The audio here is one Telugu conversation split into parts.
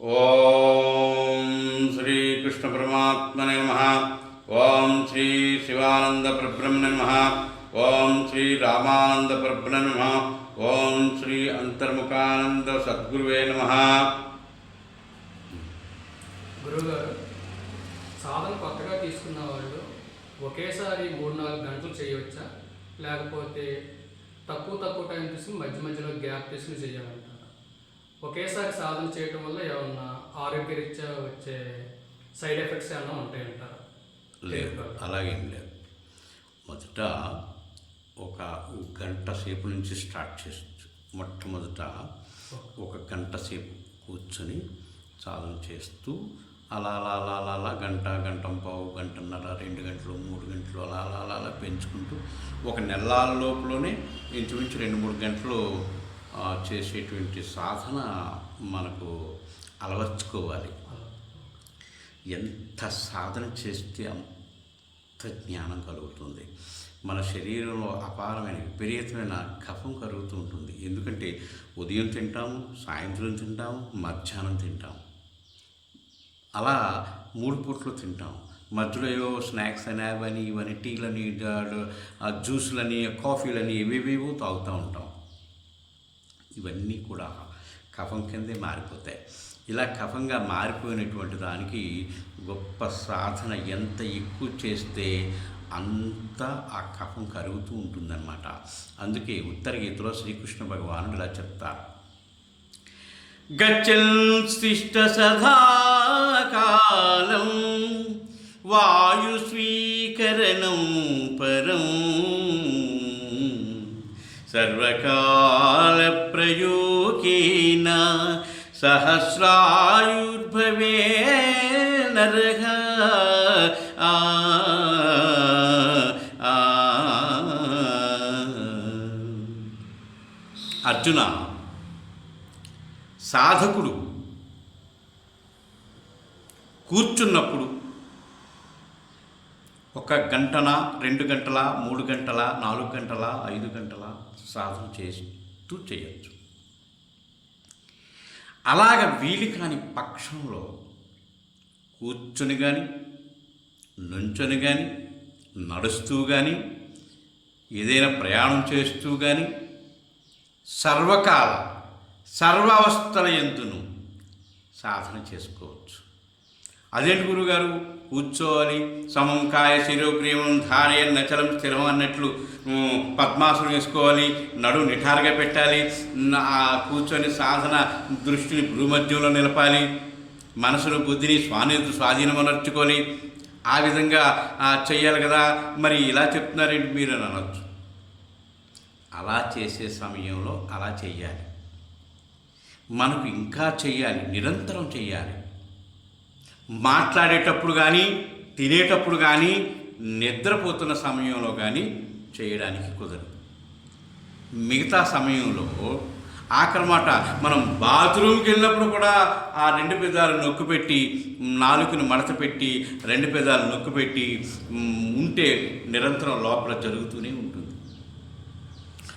ఓం శ్రీకృష్ణ పరమాత్మనే నమ. ఓం శ్రీ శివానంద పరబ్రహ్మ నమ. ఓం శ్రీ రామానంద పరబ్రహ్మ నమ. ఓం శ్రీ అంతర్ముఖానంద సద్గురువే నమ. గురుగారు సాధన కొత్తగా తీసుకున్న వాళ్ళు ఒకేసారి మూడు నాలుగు గంటలు చేయవచ్చా? లేకపోతే తక్కువ తక్కువ టైం తీసుకుని మధ్య మధ్యలో గ్యాప్ తీసుకుని చేయాలి ఒకేసారి సాధన చేయటం వల్ల ఏమన్నా ఆరోగ్యరీత్యా వచ్చే సైడ్ ఎఫెక్ట్స్ ఏమైనా ఉంటాయంటారా? లేదు అలాగేం లేదు. మొదట ఒక గంట సేపు నుంచి స్టార్ట్ చేయొచ్చు మొట్టమొదట ఒక గంట సేపు కూర్చొని సాధన చేస్తూ అలా అలా అలా అలా అలా గంట గంట పావు గంటన్నర రెండు గంటలు మూడు గంటలు అలా అలా అలా అలా పెంచుకుంటూ ఒక నెల లోపలనే ఇంచుమించు రెండు మూడు గంటలు చేసేటువంటి సాధన మనకు అలవర్చుకోవాలి. ఎంత సాధన చేస్తే అంత జ్ఞానం కలుగుతుంది. మన శరీరంలో అపారమైన విపరీతమైన కఫం కలుగుతూ ఉంటుంది. ఎందుకంటే ఉదయం తింటాము సాయంత్రం తింటాము మధ్యాహ్నం తింటాము. అలా మూడు పూట్లు తింటాం మధ్యలో ఏవో స్నాక్స్ అని అవని ఇవని టీలని ఆ జ్యూస్లని కాఫీలని ఇవేవేవో తాగుతూ ఉంటాం ఇవన్నీ కూడా కఫం కిందే మారిపోతాయి. ఇలా కఫంగా మారిపోయినటువంటి దానికి గొప్ప సాధన ఎంత ఎక్కువ చేస్తే అంత ఆ కఫం కరుగుతూ ఉంటుందన్నమాట. అందుకే ఉత్తర గీతలో శ్రీకృష్ణ భగవానుడు ఇలా చెప్తారు. గచ్చంశిష్ట సదాకాలం వాయుస్వీకరణం పరం సర్వకాల ప్రయోగేన సహస్రాయుర్భవే నరహ ఆ ఆ అర్జున సాధకుడు కూర్చున్నప్పుడు ఒక గంటన రెండు గంటల మూడు గంటల నాలుగు గంటల ఐదు గంటల సాధన చేస్తూ చేయొచ్చు. అలాగ వీలు కాని పక్షంలో కూర్చొని కానీ నుంచొని కానీ నడుస్తూ కానీ ఏదైనా ప్రయాణం చేస్తూ కానీ సర్వకాల సర్వావస్థల ఎందును సాధన చేసుకోవచ్చు. అదేంటి గురుగారు? కూర్చోవాలి. సమం కాయ శిరోగ్రీవం ధారయ నచలం స్థిరం అన్నట్లు పద్మాసనం వేసుకోవాలి. నడు నిఠారుగా పెట్టాలి. ఆ కూర్చొని సాధన దృష్టిని భూమధ్యంలో నిలపాలి. మనసును బుద్ధిని స్వాని స్వాధీనమనర్చుకోవాలి ఆ విధంగా చెయ్యాలి కదా. మరి ఇలా చెప్తున్నారేంటి మీరు అని అనొచ్చు. అలా చేసే సమయంలో అలా చెయ్యాలి. మనకు ఇంకా చెయ్యాలి. నిరంతరం చెయ్యాలి. మాట్లాడేటప్పుడు కానీ తినేటప్పుడు కానీ నిద్రపోతున్న సమయంలో కానీ చేయడానికి కుదరదు. మిగతా సమయంలో ఆఖరమాట మనం బాత్రూమ్కి వెళ్ళినప్పుడు కూడా ఆ రెండు పెదాలు నొక్కు పెట్టి నాలుకను మడత పెట్టి రెండు పెదాలు నొక్కు పెట్టి ఉంటే నిరంతరం లోపల జరుగుతూనే ఉంటుంది.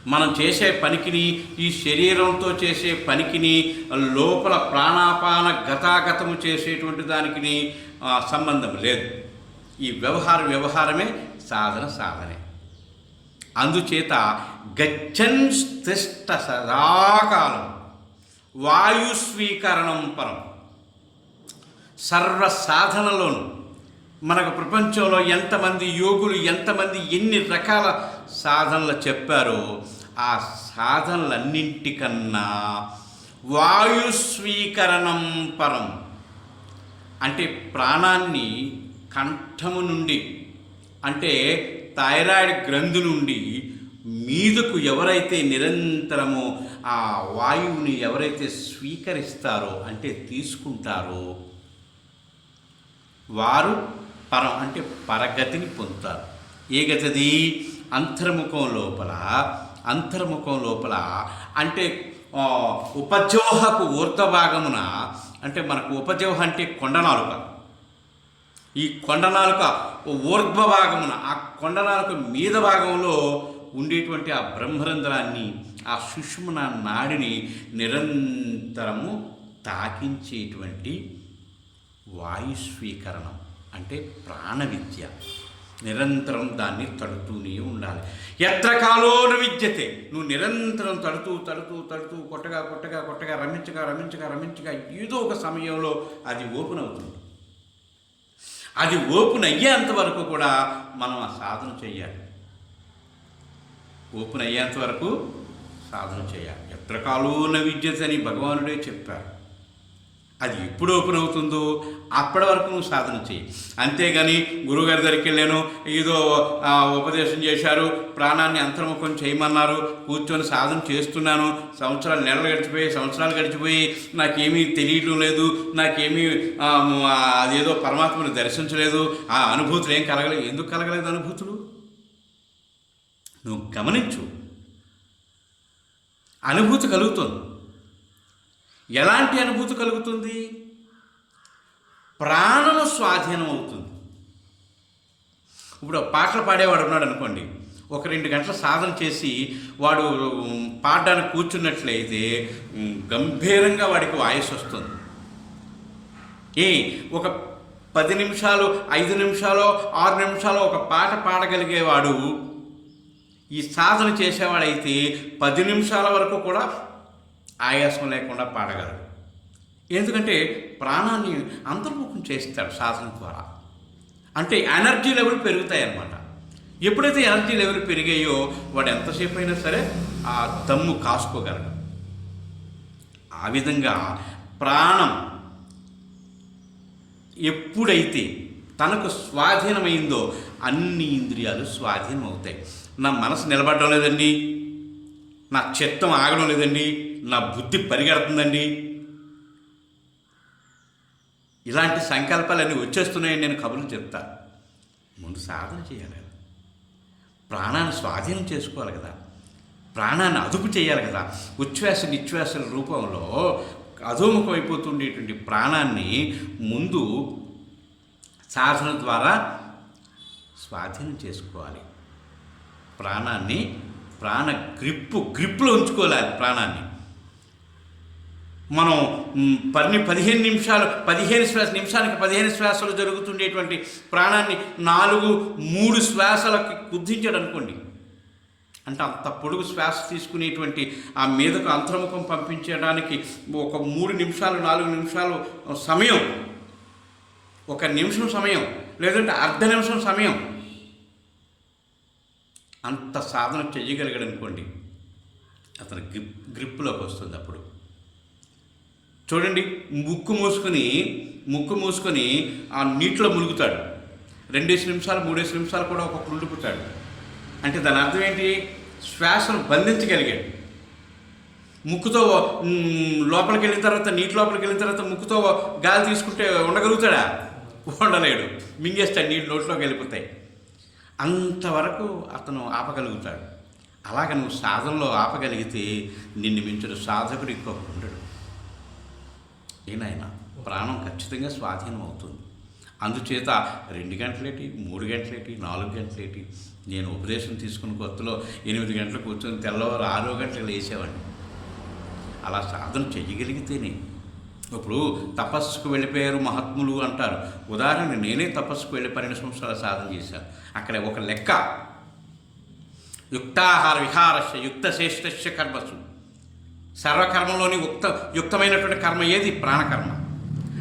మనం చేసే పనికిని ఈ శరీరంతో చేసే పనికిని లోపల ప్రాణాపాన గతాగతము చేసేటువంటి దానికి సంబంధం లేదు. ఈ వ్యవహారం వ్యవహారమే సాధన సాధనే. అందుచేత గచ్చన్ తిష్ట సదాకాలం వాయుస్వీకరణం పరం. సర్వ సాధనలోను మనకు ప్రపంచంలో ఎంతమంది యోగులు ఎంతమంది ఎన్ని రకాల సాధనలు చెప్పారో ఆ సాధనలన్నింటికన్నా వాయు స్వీకరణం పరం. అంటే ప్రాణాన్ని కంఠము నుండి అంటే థైరాయిడ్ గ్రంథి నుండి మీదకు ఎవరైతే నిరంతరము ఆ వాయువుని ఎవరైతే స్వీకరిస్తారో అంటే తీసుకుంటారో వారు పరం అంటే పరగతిని పొందుతారు. ఏ గతిది? అంతర్ముఖం లోపల అంతర్ముఖం లోపల అంటే ఆ, ఉపజోహకు ఊర్ధ భాగమున అంటే మనకు ఉపజోహ అంటే కొండనాలుక. ఈ కొండనాలుక ఊర్ధ్వ భాగమున ఆ కొండనాలుక మీద భాగంలో ఉండేటువంటి ఆ బ్రహ్మరంధ్రాన్ని ఆ సుష్మున నాడిని నిరంతరము తాకించేటువంటి వాయు స్వీకరణం. అంటే ప్రాణ విద్య నిరంతరం దాన్ని తడుతూనే ఉండాలి. ఎత్ర కాలోన విద్యతే? నువ్వు నిరంతరం తడుతూ తడుతూ తడుతూ కొట్టగా కొట్టగా కొట్టగా రమించగా రమించగా రమించగా ఏదో ఒక సమయంలో అది ఓపెన్ అవుతుంది. అది ఓపెన్ అయ్యేంత వరకు కూడా మనం ఆ సాధన చేయాలి. ఓపెన్ అయ్యేంత వరకు సాధన చేయాలి. ఎత్ర కాలోన విద్యత అని భగవానుడే చెప్పారు. అది ఎప్పుడు ఓపెన్ అవుతుందో అప్పటి వరకు నువ్వు సాధన చేయి. అంతేగాని గురువుగారి దగ్గరికి వెళ్ళాను ఏదో ఉపదేశం చేశారు ప్రాణాన్ని అంతర్ముఖం చేయమన్నారు కూర్చొని సాధన చేస్తున్నాను సంవత్సరాలు నెలలు గడిచిపోయి సంవత్సరాలు గడిచిపోయి నాకేమీ తెలియటం లేదు నాకేమీ అదేదో పరమాత్మను దర్శించలేదు ఆ అనుభూతులు ఏం కలగలేదు ఎందుకు కలగలేదు అనుభూతులు? నువ్వు గమనించు. అనుభూతి కలుగుతుంది. ఎలాంటి అనుభూతి కలుగుతుంది? ప్రాణము స్వాధీనం అవుతుంది ఇప్పుడు పాటలు పాడేవాడు ఉన్నాడు అనుకోండి ఒక రెండు గంటల సాధన చేసి వాడు పాడడానికి కూర్చున్నట్లయితే గంభీరంగా వాడికి వాయిస్ వస్తుంది. ఏ ఒక పది నిమిషాలు ఐదు నిమిషాలు ఆరు నిమిషాలు ఒక పాట పాడగలిగేవాడు ఈ సాధన చేసేవాడైతే పది నిమిషాల వరకు కూడా ఆయాసం లేకుండా పాడగలరు. ఎందుకంటే ప్రాణాన్ని అంతర్ముఖం చేస్తాడు సాధన ద్వారా. అంటే ఎనర్జీ లెవెల్ పెరుగుతాయి అన్నమాట ఎప్పుడైతే ఎనర్జీ లెవెల్ పెరిగాయో వాడు ఎంతసేపు అయినా సరే ఆ దమ్ము కాసుకోగలడు. ఆ విధంగా ప్రాణం ఎప్పుడైతే తనకు స్వాధీనమైందో అన్ని ఇంద్రియాలు స్వాధీనం అవుతాయి నా మనసు నిలబడడం లేదండి. నా చిత్తం ఆగడం లేదండి నా బుద్ధి పరిగెడుతుందండి. ఇలాంటి సంకల్పాలన్నీ వచ్చేస్తున్నాయని నేను కబుర్లు చెప్తా. ముందు సాధన చేయాలి ప్రాణాన్ని స్వాధీనం చేసుకోవాలి కదా. ప్రాణాన్ని అదుపు చేయాలి కదా. ఉచ్ఛ్వాస నిశ్వాసల రూపంలో అధోముఖం అయిపోతుండేటువంటి ప్రాణాన్ని ముందు సాధన ద్వారా స్వాధీనం చేసుకోవాలి. ప్రాణాన్ని ప్రాణ గ్రిప్పు గ్రిప్లో ఉంచుకోవాలి ప్రాణాన్ని. మనం పని పదిహేను నిమిషాలు పదిహేను శ్వాస నిమిషానికి పదిహేను శ్వాసలు జరుగుతుండేటువంటి ప్రాణాన్ని నాలుగు మూడు శ్వాసలకి కుదించాడు అనుకోండి. అంటే అంత పొడుగు శ్వాస తీసుకునేటువంటి ఆ మీదకు అంతర్ముఖం పంపించడానికి ఒక మూడు నిమిషాలు నాలుగు నిమిషాలు సమయం. ఒక నిమిషం సమయం లేదంటే అర్ధ నిమిషం సమయం. అంత సాధన చెయ్యగలిగాడు అనుకోండి అతను గ్రిప్ గ్రిప్లోకి వస్తుంది అప్పుడు. చూడండి ముక్కు మూసుకొని ముక్కు మూసుకొని ఆ నీటిలో మునుగుతాడు. రెండేసి నిమిషాలు మూడేసి నిమిషాలు కూడా ఒక ఉండిపోతాడు. అంటే దాని అర్థం ఏంటి? శ్వాసను బంధించగలిగాడు. ముక్కుతో లోపలికి వెళ్ళిన తర్వాత నీటి లోపలికి వెళ్ళిన తర్వాత ముక్కుతో గాలి తీసుకుంటే ఉండగలుగుతాడా? ఉండలేడు. మింగేస్తాడు నీళ్ళు నోట్లోకి వెళ్ళిపోతాయి. అంతవరకు అతను ఆపగలుగుతాడు. అలాగ నువ్వు సాధనలో ఆపగలిగితే నిన్ను మించిన సాధకుడు ఎక్కువ ఉండడు. ఏనాయన ప్రాణం ఖచ్చితంగా స్వాధీనం అవుతుంది అందుచేత రెండు గంటలేటి మూడు గంటలేటి నాలుగు గంటలేటి నేను ఉపదేశం తీసుకున్న కొత్తలో ఎనిమిది గంటలు కూర్చొని తెల్లవారు ఆరో గంటలు వేసేవాడిని అలా సాధన చెయ్యగలిగితేనే ఇప్పుడు తపస్సుకు వెళ్ళిపోయారు మహాత్ములు అంటారు. ఉదాహరణ నేనే తపస్సుకు వెళ్ళి పన్నెండు సంవత్సరాలు సాధన చేశాను అక్కడ ఒక లెక్క. యుక్తాహార విహారస్య యుక్త శ్రేష్ఠస్య కర్మసు. సర్వకర్మలోని యుక్త యుక్తమైనటువంటి కర్మ ఏది? ప్రాణకర్మ.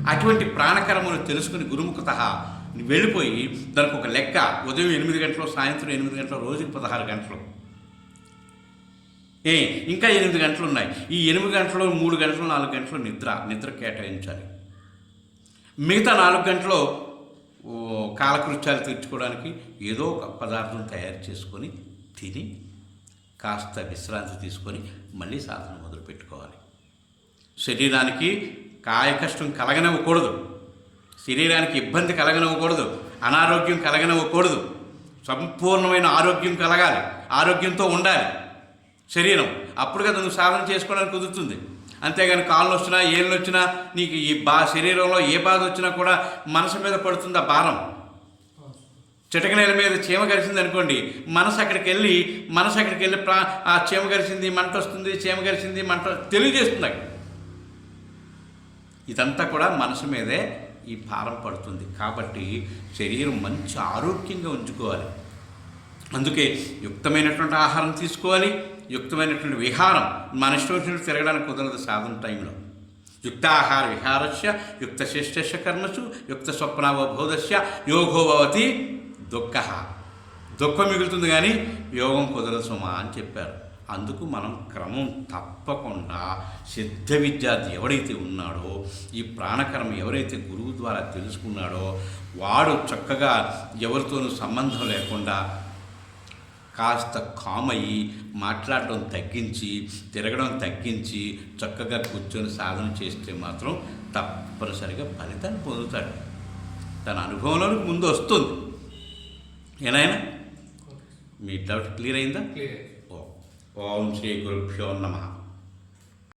అటువంటి ప్రాణకర్మను తెలుసుకుని గురుముఖత వెళ్ళిపోయి దానికి ఒక లెక్క. ఉదయం ఎనిమిది గంటలు సాయంత్రం ఎనిమిది గంటలు రోజుకి పదహారు గంటలు. ఏ ఇంకా ఎనిమిది గంటలు ఉన్నాయి ఈ ఎనిమిది గంటలు మూడు గంటలు నాలుగు గంటలు నిద్ర నిద్ర కేటాయించాలి. మిగతా నాలుగు గంటలు కాలకృత్యాలు తీర్చుకోవడానికి ఏదో ఒక పదార్థం తయారు చేసుకొని తిని కాస్త విశ్రాంతి తీసుకొని మళ్ళీ సాధన మొదలు పెట్టుకోవాలి. శరీరానికి కాయ కష్టం కలగనివ్వకూడదు. శరీరానికి ఇబ్బంది కలగనివ్వకూడదు. అనారోగ్యం కలగనివ్వకూడదు. సంపూర్ణమైన ఆరోగ్యం కలగాలి. ఆరోగ్యంతో ఉండాలి. శరీరం. అప్పుడు కదా నువ్వు సాధన చేసుకోవడానికి కుదురుతుంది. అంతేగాని కాళ్ళు వచ్చినా ఏళ్ళు వచ్చినా నీకు ఈ బా శరీరంలో ఏ బాధ వచ్చినా కూడా మనసు మీద పడుతుంది ఆ భారం. చిటకనేల మీద చీమ గరిచింది అనుకోండి మనసు అక్కడికి వెళ్ళి మనసు అక్కడికి వెళ్ళి ప్రా ఆ చీమ గరిచింది మంట వస్తుంది చీమ గరిచింది మంట తెలియజేస్తుంది అక్కడ. ఇదంతా కూడా మనసు మీదే ఈ భారం పడుతుంది. కాబట్టి శరీరం మంచి ఆరోగ్యంగా ఉంచుకోవాలి. అందుకే యుక్తమైనటువంటి ఆహారం తీసుకోవాలి. యుక్తమైనటువంటి విహారం మన ఇష్టం వచ్చినట్టు తిరగడానికి కుదరదు సాధన టైంలో. యుక్తాహార విహారస్య యుక్త శిష్టస్య కర్మసు యుక్త స్వప్నావబోధస్య యోగోభవతి దుఃఖ. దుఃఖం మిగులుతుంది కానీ యోగం కుదరదు సుమా అని చెప్పారు. అందుకు మనం క్రమం తప్పకుండా సిద్ధ విద్యార్థి ఎవడైతే ఉన్నాడో ఈ ప్రాణకర్మ ఎవరైతే గురువు ద్వారా తెలుసుకున్నాడో వాడు చక్కగా ఎవరితోనూ సంబంధం లేకుండా కాస్త కామయ్యి మాట్లాడడం తగ్గించి తిరగడం తగ్గించి చక్కగా కూర్చొని సాధన చేస్తే మాత్రం తప్పనిసరిగా ఫలితాన్ని పొందుతాడు. తన అనుభవంలోనికి ముందు వస్తుంది. ఏనాయనా? మీ డౌట్ క్లియర్ అయిందా? ఓ ఓం శ్రీ గురుభ్యో నమః.